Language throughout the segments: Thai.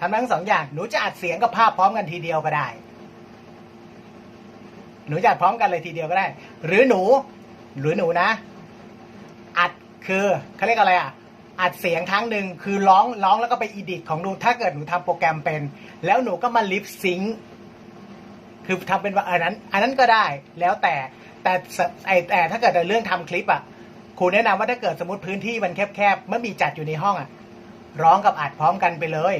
ทำทั้งสองอย่าง หนูจะอัดเสียงกับภาพพร้อมกันทีเดียวก็ได้ หนูจะอัดพร้อมกันเลยทีเดียวก็ได้ หรือหนู หรือหนูนะ อัดคือเขาเรียกอะไรอะ อัดเสียงครั้งหนึ่งคือร้องร้องแล้วก็ไปอีดิทของหนูถ้าเกิดหนูทำโปรแกรมเป็น แล้วหนูก็มาลิปซิงค์คือทำเป็นว่าอันนั้น อันนั้นก็ได้แล้วแต่แต่ไอแต่ถ้าเกิดในเรื่องทำคลิปอะครูแนะนำว่าถ้าเกิดสมมติพื้นที่มันแคบๆเมื่อมีจัดอยู่ในห้องอะ ร้องกับอัดพร้อมกันไปเลย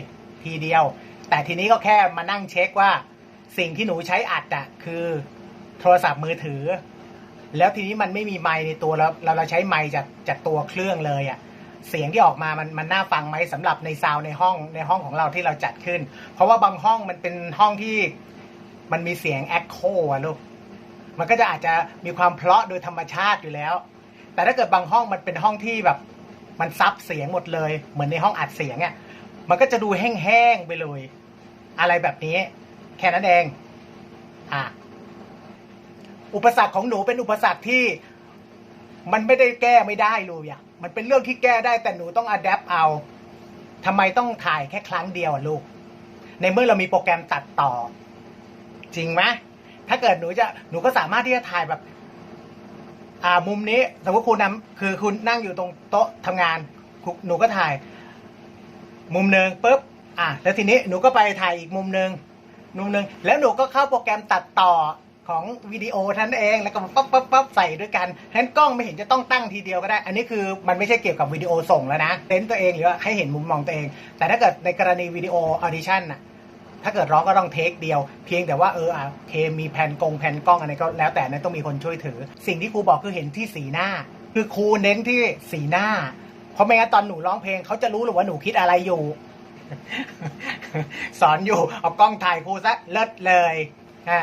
ทีเดียว แต่ทีนี้ก็แค่มานั่งเช็คว่าสิ่งที่หนูใช้อัดอะคือโทรศัพท์มือถือ แล้วทีนี้มันไม่มีไมค์ในตัวแล้วเราเราใช้ไมค์จากจากตัวเครื่องเลยอะเสียงที่ออกมามันมันน่าฟังไหมสำหรับในซาวในห้องในห้องของเราที่เราจัดขึ้น เพราะว่าบางห้องมันเป็นห้องที่มันมีเสียงแอคโคอะลูกมันก็จะอาจจะมีความเพราะโดยธรรมชาติอยู่แล้ว แต่ถ้าเกิดบางห้องมันเป็นห้องที่แบบ มันซับเสียงหมดเลย เหมือนในห้องอัดเสียงอะ มันก็จะดูแห้งๆไปเลย อะไรแบบนี้ แค่นั้นเองอะอุปสรรคของหนูเป็นอุปสรรคที่มันไม่ได้แก้ไม่ได้เลยอะมันเป็นเรื่องที่แก้ได้แต่หนูต้องอัดแอปเอาทำไมต้องถ่ายแค่ครั้งเดียวอะลูก ในเมื่อเรามีโปรแกรมตัดต่อ จริงไหมถ้าเกิดหนูจะหนูก็สามารถที่จะถ่ายแบบ อ่ามุมนี้สมมติคุณนำคือคุณนั่งอยู่ตรงโต๊ะทำงานหนูก็ถ่าย มุมหนึ่งปุ๊บอะแล้วทีนี้หนูก็ไปถ่ายอีกมุมหนึ่งมุมหนึ่งแล้วหนูก็เข้าโปรแกรมตัดต่อของวิดีโอท่านเองแล้วก็ปั๊บปั๊บปั๊บใส่ด้วยกันฉะนั้นกล้องไม่เห็นจะต้องตั้งทีเดียวก็ได้ อันนี้คือมันไม่ใช่เกี่ยวกับวิดีโอส่งแล้วนะเต้นตัวเองหรือว่าให้เห็นมุมมองตัวเอง แต่ถ้าเกิดในกรณีวิดีโอออดิชั่นน่ะถ้าเกิดร้องก็ต้องเทคเดียว เพียงแต่ว่าเอออะเคมีแผ่นกงแผ่นกล้องอะไรก็แล้วแต่นั้นต้องมีคนช่วยถือ สิ่งที่ครูบอกคือเห็นที่สีหน้า คือครูเน้นที่สีหน้า เพราะไม่งั้นตอนหนูร้องเพลงเขาจะรู้หรือว่าหนูคิดอะไรอยู่ สอนอยู่ เอากล้องถ่ายครูซะเลิศเลย อ่า